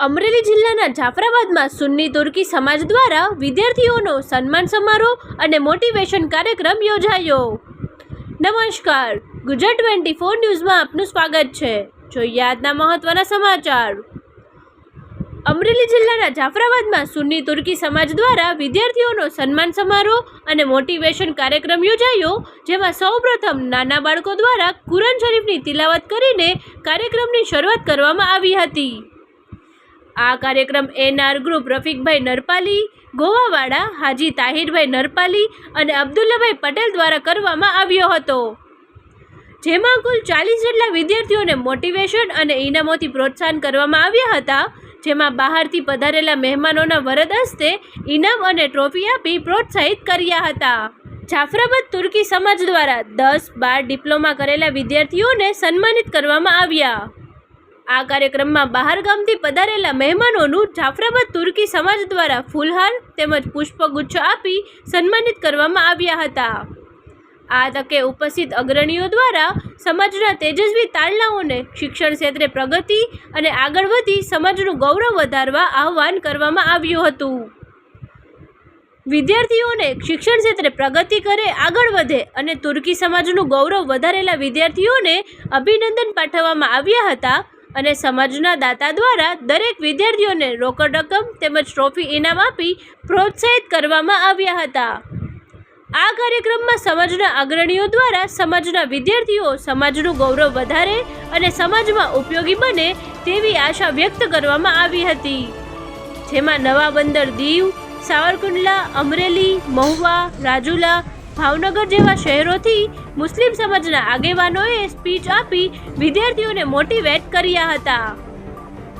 અમરેલી જિલ્લાના જાફરાબાદમાં સુન્ની તુર્કી સમાજ દ્વારા વિદ્યાર્થીઓનો સન્માન સમારોહ અને મોટિવેશન કાર્યક્રમ યોજાયો. નમસ્કાર. ગુજરાત ટ્વેન્ટી ફોર ન્યૂઝમાં આપનું સ્વાગત છે. જોઈએ આજના મહત્વના સમાચાર. અમરેલી જિલ્લાના જાફરાબાદમાં સુન્ની તુર્કી સમાજ દ્વારા વિદ્યાર્થીઓનો સન્માન સમારોહ અને મોટિવેશન કાર્યક્રમ યોજાયો, જેમાં સૌપ્રથમ નાના બાળકો દ્વારા કુરાન શરીફની તિલાવત કરીને કાર્યક્રમની શરૂઆત કરવામાં આવી હતી. આ કાર્યક્રમ એનઆર ગ્રુપ રફીકભાઈ નરપાલી, ગોવાવાડા હાજી તાહિરભાઈ નરપાલી અને અબ્દુલ્લાભાઈ પટેલ દ્વારા કરવામાં આવ્યો હતો. જેમાં કુલ ચાલીસ જેટલા વિદ્યાર્થીઓને મોટિવેશન અને ઇનામોથી પ્રોત્સાહન કરવામાં આવ્યા હતા, જેમાં બહારથી પધારેલા મહેમાનોના વરદ હસ્તે ઇનામ અને ટ્રોફી આપી પ્રોત્સાહિત કર્યા હતા. જાફરાબાદ તુર્કી સમાજ દ્વારા દસ બાર ડિપ્લોમા કરેલા વિદ્યાર્થીઓને સન્માનિત કરવામાં આવ્યા. આ કાર્યક્રમમાં બહાર ગામથી પધારેલા મહેમાનોનું જાફરાબાદ તુર્કી સમાજ દ્વારા ફૂલહાર તેમજ પુષ્પગુચ્છ આપી સન્માનિત કરવામાં આવ્યા હતા. આ તકે ઉપસ્થિત અગ્રણીઓ દ્વારા સમાજના તેજસ્વી તારલાઓને શિક્ષણ ક્ષેત્રે પ્રગતિ અને આગળ વધી સમાજનું ગૌરવ વધારવા આહ્વાન કરવામાં આવ્યું હતું. વિદ્યાર્થીઓને શિક્ષણ ક્ષેત્રે પ્રગતિ કરે, આગળ વધે અને તુર્કી સમાજનું ગૌરવ વધારેલા વિદ્યાર્થીઓને અભિનંદન પાઠવવામાં આવ્યા હતા. અને સમાજના દાતા દ્વારા દરેક વિદ્યાર્થીઓને રોકડ રકમ તેમજ ટ્રોફી ઇનામ આપી પ્રોત્સાહિત કરવામાં આવ્યા હતા. આ કાર્યક્રમમાં સમાજના અગ્રણીઓ દ્વારા સમાજના વિદ્યાર્થીઓ સમાજનું ગૌરવ વધારે અને સમાજમાં ઉપયોગી બને તેવી આશા વ્યક્ત કરવામાં આવી હતી. જેમાં નવા બંદર દીવ, સાવરકુંડલા, અમરેલી, મહુવા, રાજુલા, ભાવનગર જેવા શહેરોથી મુસ્લિમ સમાજના આગેવાનોએ સ્પીચ આપી વિદ્યાર્થીઓને મોટિવેટ કર્યા હતા.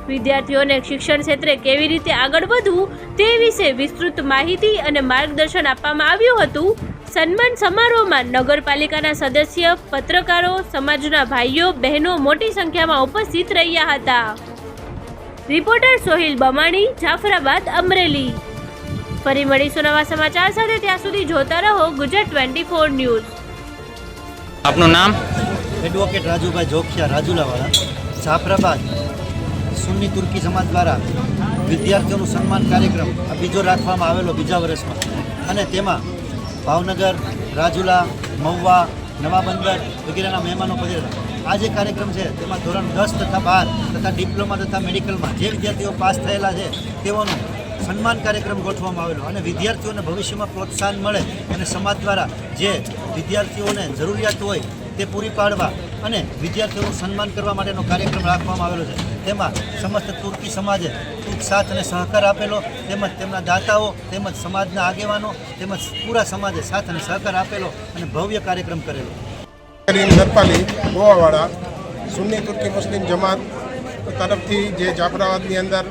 વિદ્યાર્થીઓને શિક્ષણ ક્ષેત્રે કેવી રીતે આગળ વધવું તે વિશે વિસ્તૃત માહિતી અને માર્ગદર્શન આપવામાં આવ્યું હતું. સન્માન સમારોહમાં નગરપાલિકાના સદસ્ય, પત્રકારો, સમાજના ભાઈઓ, બહેનો મોટી સંખ્યામાં ઉપસ્થિત રહ્યા હતા. રિપોર્ટર સોહિલ બમાણી, જાફરાબાદ, અમરેલી. ફરી મળીશું નવા સમાચાર સાથે, ત્યાં સુધી જોતા રહો ગુજરાત ટ્વેન્ટી ફોર ન્યૂઝ. આપનું નામ? એડવોકેટ રાજુભાઈ જોખિયા, રાજુલાવાળા. જાફરાબાદ સુન્ની તુર્કી સમાજ દ્વારા વિદ્યાર્થીઓનું સન્માન કાર્યક્રમ આ બીજો રાખવામાં આવેલો બીજા વર્ષમાં. અને તેમાં ભાવનગર, રાજુલા, મહુવા, નવા બંદર વગેરેના મહેમાનો પધારેલા. આ જે કાર્યક્રમ છે, તેમાં ધોરણ દસ તથા બાર તથા ડિપ્લોમા તથા મેડિકલમાં જે વિદ્યાર્થીઓ પાસ થયેલા છે, તેઓનું સન્માન કાર્યક્રમ ગોઠવવામાં આવેલો અને વિદ્યાર્થીઓને ભવિષ્યમાં પ્રોત્સાહન મળે અને સમાજ દ્વારા જે વિદ્યાર્થીઓને જરૂરિયાત હોય તે પૂરી પાડવા અને વિદ્યાર્થીઓનું સન્માન કરવા માટેનો કાર્યક્રમ રાખવામાં આવેલો છે. તેમાં સમસ્ત તુર્કી સમાજે સાથ અને સહકાર આપેલો, તેમજ તેમના દાતાઓ, તેમજ સમાજના આગેવાનો, તેમજ પૂરા સમાજે સાથ અને સહકાર આપેલો અને ભવ્ય કાર્યક્રમ કરેલો. નરપાલી, ગોવાવાળા, સુન્ની તુર્કી મુસ્લિમ જમાત તરફથી જે જાફરાબાદની અંદર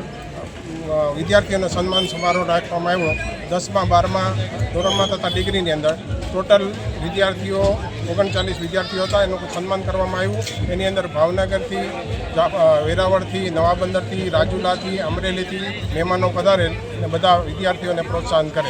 વિદ્યાર્થીઓનો સન્માન સમારોહ રાખવામાં આવ્યો. દસમા, બારમાં ધોરણમાં તથા ડિગ્રીની અંદર ટોટલ વિદ્યાર્થીઓ, ઓગણચાલીસ વિદ્યાર્થીઓ હતા. એનું સન્માન કરવામાં આવ્યું. એની અંદર ભાવનગરથી વેરાવળથી, નવાબંદરથી, રાજુલાથી, અમરેલીથી મહેમાનો પધારેલ અને બધા વિદ્યાર્થીઓને પ્રોત્સાહન કરે.